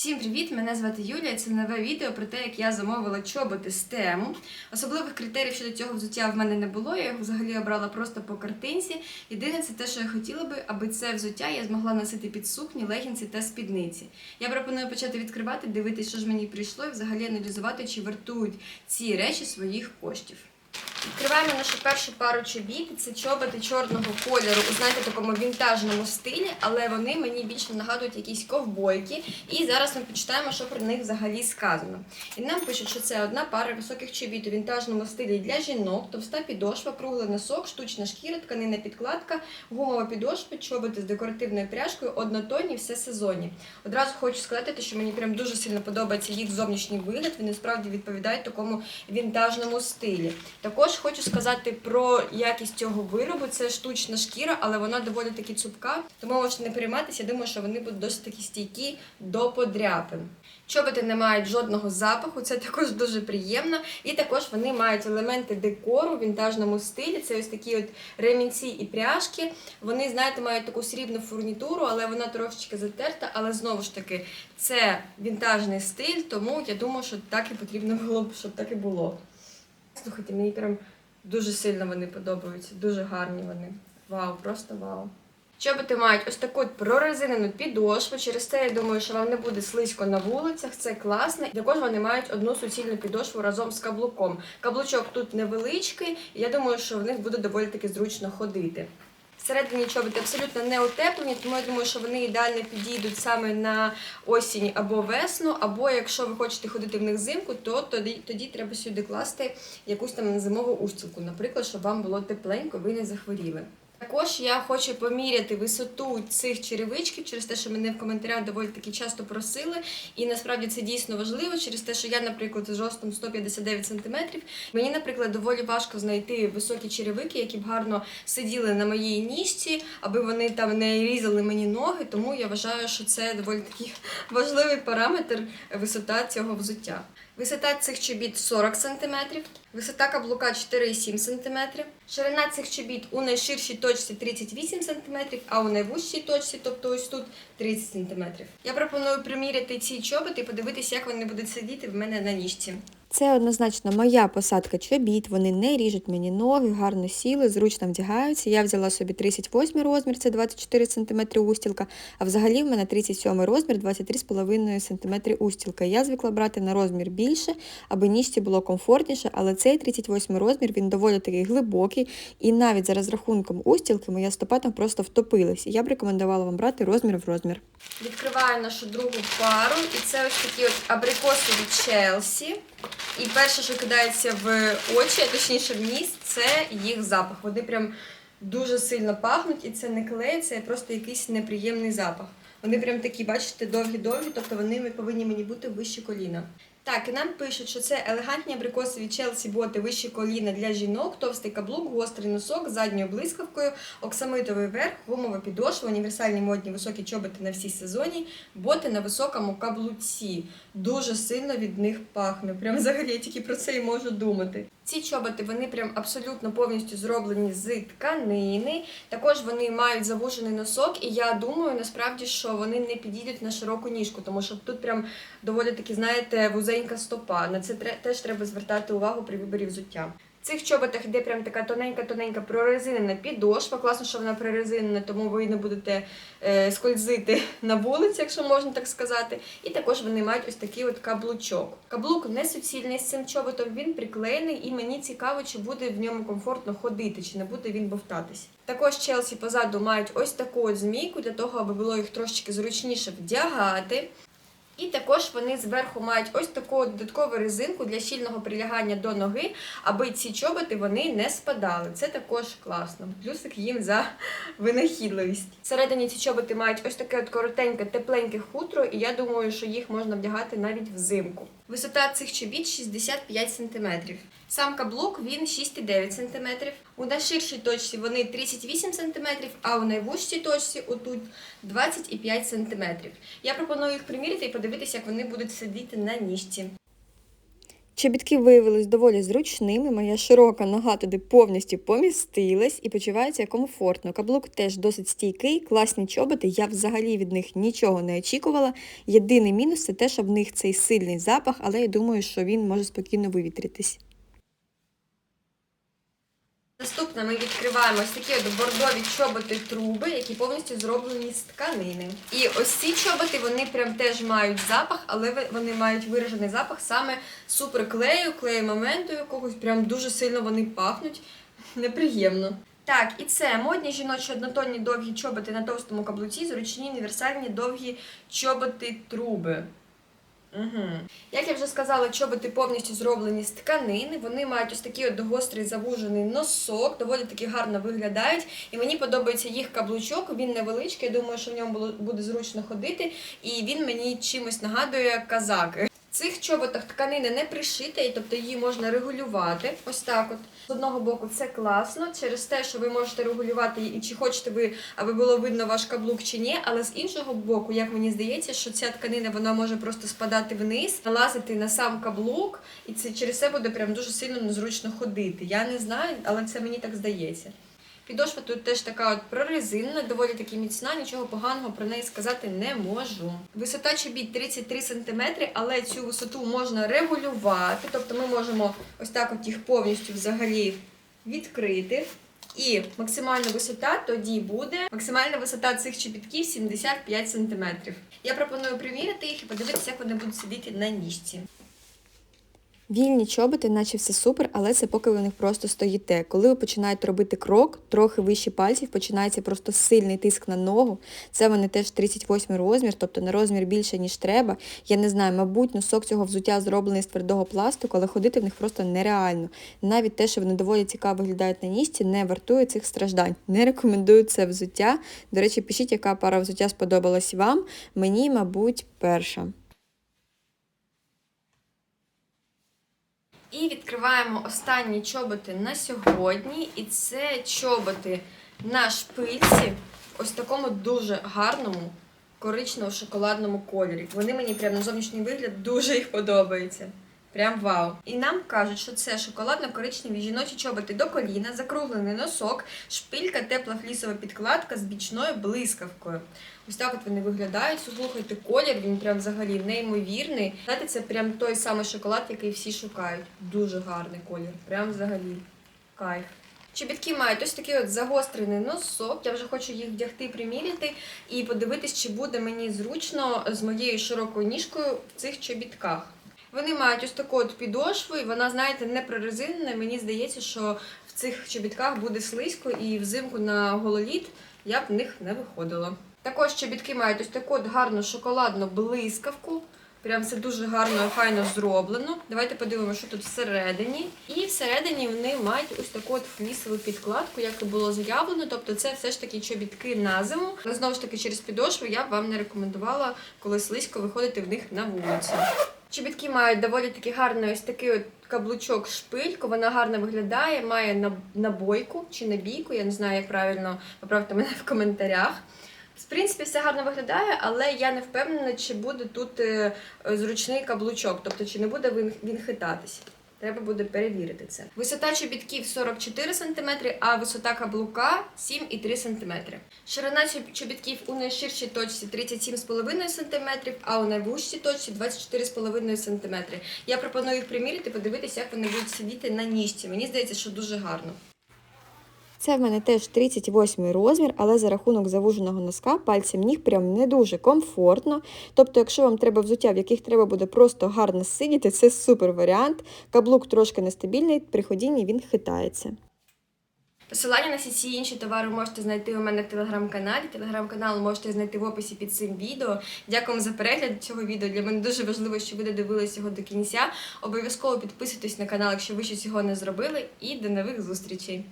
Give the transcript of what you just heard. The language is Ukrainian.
Всім привіт! Мене звати Юлія. Це нове відео про те, як я замовила чоботи з тему. Особливих критеріїв щодо цього взуття в мене не було. Я його взагалі обрала просто по картинці. Єдине, це те, що я хотіла би, аби це взуття я змогла носити під сукні, легінці та спідниці. Я пропоную почати відкривати, дивитися, що ж мені прийшло, і взагалі аналізувати, чи вартують ці речі своїх коштів. Відкриваємо нашу першу пару чобіт. Це чоботи чорного кольору у знаєте, такому вінтажному стилі, але вони мені більше нагадують якісь ковбойки. І зараз ми почитаємо, що про них взагалі сказано. І нам пишуть, що це одна пара високих чобіт у вінтажному стилі для жінок, товста підошва, круглий носок, штучна шкіра, тканина підкладка, гумова підошва, чоботи з декоративною пряжкою, однотонні, все сезонні. Одразу хочу сказати, що мені прям дуже сильно подобається їх зовнішній вигляд. Вони справді відповідають такому вінтажному стилі. Також хочу сказати про якість цього виробу. Це штучна шкіра, але вона доволі таки цупка, тому можете не перейматися. Я думаю, що вони будуть досить такі стійкі до подряпин. Чоботи не мають жодного запаху, це також дуже приємно. І також вони мають елементи декору в вінтажному стилі. Це ось такі от ремінці і пряжки. Вони, знаєте, мають таку срібну фурнітуру, але вона трошечки затерта. Але знову ж таки, це вінтажний стиль, тому я думаю, що так і потрібно було б, щоб так і було. Слухайте, мені прям дуже сильно вони подобаються, дуже гарні вони. Вау, просто вау. Чоботи мають ось таку прорезинену підошву. Через це я думаю, що вам не буде слизько на вулицях. Це класно. І Також вони мають одну суцільну підошву разом з каблуком. Каблучок тут невеличкий, і я думаю, що в них буде доволі таки зручно ходити. Всередині чоботи абсолютно не утеплені, тому я думаю, що вони ідеально підійдуть саме на осінь або весну, або якщо ви хочете ходити в них взимку, то тоді, тоді треба сюди класти якусь там зимову устілку, наприклад, щоб вам було тепленько, ви не захворіли. Також я хочу поміряти висоту цих черевичків через те, що мене в коментарях доволі таки часто просили. І насправді це дійсно важливо через те, що я, наприклад, з ростом 159 см. Мені, наприклад, доволі важко знайти високі черевики, які б гарно сиділи на моїй ніжці, аби вони там не різали мені ноги. Тому я вважаю, що це доволі такий важливий параметр висота цього взуття. Висота цих чобіт 40 см, висота каблука 4,7 см, ширина цих чобіт у найширшій точці 38 см, а у найвужчій точці, тобто ось тут 30 см. Я пропоную приміряти ці чоботи і подивитися, як вони будуть сидіти в мене на ніжці. Це однозначно моя посадка чобіт, вони не ріжуть мені ноги, гарно сіли, зручно вдягаються. Я взяла собі 38 розмір, це 24 см устілка, а взагалі в мене 37 розмір, 23,5 см устілка. Я звикла брати на розмір більше, аби ніжці було комфортніше, але цей 38 розмір він доволі такий глибокий, і навіть за розрахунком устілки моя стопа там просто втопилась. Я б рекомендувала вам брати розмір в розмір. Відкриваю нашу другу пару, і це ось такі от абрикоси від Челсі. І перше, що кидається в очі, а точніше в ніс, це їх запах. Вони прям дуже сильно пахнуть, і це не клей, це просто якийсь неприємний запах. Вони прям такі, бачите, довгі-довгі, тобто вони повинні мені бути вище коліна. Так, і нам пишуть, що це елегантні абрикоси від Челсі боти вище коліна для жінок, товстий каблук, гострий носок з задньою блискавкою, оксамитовий верх, гумова підошва, універсальні модні високі чоботи на всій сезоні, боти на високому каблуці. Дуже сильно від них пахне. Прям взагалі я тільки про це і можу думати. Ці чоботи вони прям абсолютно повністю зроблені з тканини. Також вони мають завужений носок, і я думаю насправді, що вони не підійдуть на широку ніжку, тому що тут прям доволі таки, знаєте, вузенька стопа. На це теж треба звертати увагу при виборі взуття. В цих чоботах йде прям така тоненька-тоненька прорезинена підошва. Класно, що вона прорезинена, тому ви не будете е, скользити на вулиці, якщо можна так сказати. І також вони мають ось такий от каблучок. Каблук не суцільний з цим чоботом, він приклеєний, і мені цікаво, чи буде в ньому комфортно ходити, чи не буде він бовтатись. Також Челсі позаду мають ось таку от змійку для того, аби було їх трошечки зручніше вдягати. І також вони зверху мають ось таку додаткову резинку для щільного прилягання до ноги, аби ці чоботи вони не спадали. Це також класно. Плюсик їм за винахідливість. Всередині ці чоботи мають ось таке от коротеньке, тепленьке хутро, і я думаю, що їх можна вдягати навіть взимку. Висота цих чобіт 65 см. Сам каблук він 6,9 см. У найширшій точці вони 38 см, а у найвужчій точці отут 25 см. Я пропоную їх приміряти і подивитися, як вони будуть сидіти на ніжці. Чобітки виявились доволі зручними. Моя широка нога туди повністю помістилась і почувається комфортно. Каблук теж досить стійкий, класні чоботи. Я взагалі від них нічого не очікувала. Єдиний мінус це те, що в них цей сильний запах, але я думаю, що він може спокійно вивітритись. Наступне ми відкриваємо ось такі от бордові чоботи труби, які повністю зроблені з тканини. І ось ці чоботи вони прям теж мають запах, але вони мають виражений запах саме суперклею, клею моменту якогось. Прям дуже сильно вони пахнуть. Неприємно. Так, і це модні жіночі однотонні довгі чоботи на товстому каблуці, зручні універсальні довгі чоботи труби. Угу. Як я вже сказала, чоботи повністю зроблені з тканини. Вони мають ось такий от гострий завужений носок, доволі таки гарно виглядають. І мені подобається їх каблучок. Він невеличкий. Я думаю, що в ньому було- буде зручно ходити. І він мені чимось нагадує казаки. В цих чоботах тканина не пришита, тобто її можна регулювати. Ось так от. З одного боку це класно, через те, що ви можете регулювати і чи хочете ви, аби було видно ваш каблук чи ні. Але з іншого боку, як мені здається, що ця тканина вона може просто спадати вниз, налазити на сам каблук, і це через це буде прям дуже сильно незручно ходити. Я не знаю, але це мені так здається. Підошва тут теж така от прорезинна, доволі таки міцна, нічого поганого про неї сказати не можу. Висота чобіт 33 см, але цю висоту можна регулювати. Тобто ми можемо ось так от їх повністю взагалі відкрити. І максимальна висота тоді буде. Максимальна висота цих чобітків 75 см. Я пропоную приміряти їх і подивитися, як вони будуть сидіти на ніжці. Вільні чоботи, наче все супер, але це поки ви в них просто стоїте. Коли ви починаєте робити крок, трохи вище пальців, починається просто сильний тиск на ногу. Це вони теж 38 розмір, тобто на розмір більше, ніж треба. Я не знаю, мабуть, носок цього взуття зроблений з твердого пластику, але ходити в них просто нереально. Навіть те, що вони доволі цікаво виглядають на ніжці, не вартує цих страждань. Не рекомендую це взуття. До речі, пишіть, яка пара взуття сподобалась вам. Мені, мабуть, перша. І відкриваємо останні чоботи на сьогодні. І це чоботи на шпильці ось такому дуже гарному коричнево-шоколадному кольорі. Вони мені прямо на зовнішній вигляд дуже їх подобаються. Прям вау. І нам кажуть, що це шоколадно-коричневі жіночі чоботи до коліна, закруглений носок, шпилька, тепла флісова підкладка з бічною блискавкою. Ось так от вони виглядають. Слухайте, колір, він прям взагалі неймовірний. Знаєте, це прям той самий шоколад, який всі шукають. Дуже гарний колір. Прям взагалі кайф. Чобітки мають ось такий от загострений носок. Я вже хочу їх вдягти, приміряти і подивитись, чи буде мені зручно з моєю широкою ніжкою в цих чобітках. Вони мають ось таку от підошву, і вона, знаєте, не прорезинена. Мені здається, що в цих чобітках буде слизько, і взимку на гололід я б в них не виходила. Також чобітки мають ось таку от гарну шоколадну блискавку. Прям все дуже гарно файно зроблено. Давайте подивимося, що тут всередині. І всередині вони мають ось таку от флісову підкладку, як і було заявлено. Тобто це все ж таки чобітки на зиму. Але знову ж таки, через підошву я б вам не рекомендувала, коли слизько виходити в них на вулицю. Чобітки мають доволі таки гарний ось такий от каблучок шпильку. Вона гарно виглядає, має наб- набойку чи набійку. Я не знаю, як правильно поправте мене в коментарях. В принципі, все гарно виглядає, але я не впевнена, чи буде тут е, зручний каблучок, тобто чи не буде він хитатись. Треба буде перевірити це. Висота чобітків 44 см, а висота каблука 7,3 см. Ширина чоб- чобітків у найширшій точці 37,5 см, а у найвужчій точці 24,5 см. Я пропоную їх приміряти, подивитися, як вони будуть сидіти на ніжці. Мені здається, що дуже гарно. Це в мене теж 38 розмір, але за рахунок завуженого носка пальцем ніг прям не дуже комфортно. Тобто, якщо вам треба взуття, в яких треба буде просто гарно сидіти, це супер варіант. Каблук трошки нестабільний, при ходінні він хитається. Посилання на всі ці інші товари можете знайти у мене в телеграм-каналі. Телеграм-канал можете знайти в описі під цим відео. Дякую за перегляд цього відео. Для мене дуже важливо, що ви додивились його до кінця. Обов'язково підписуйтесь на канал, якщо ви ще цього не зробили. І до нових зустрічей!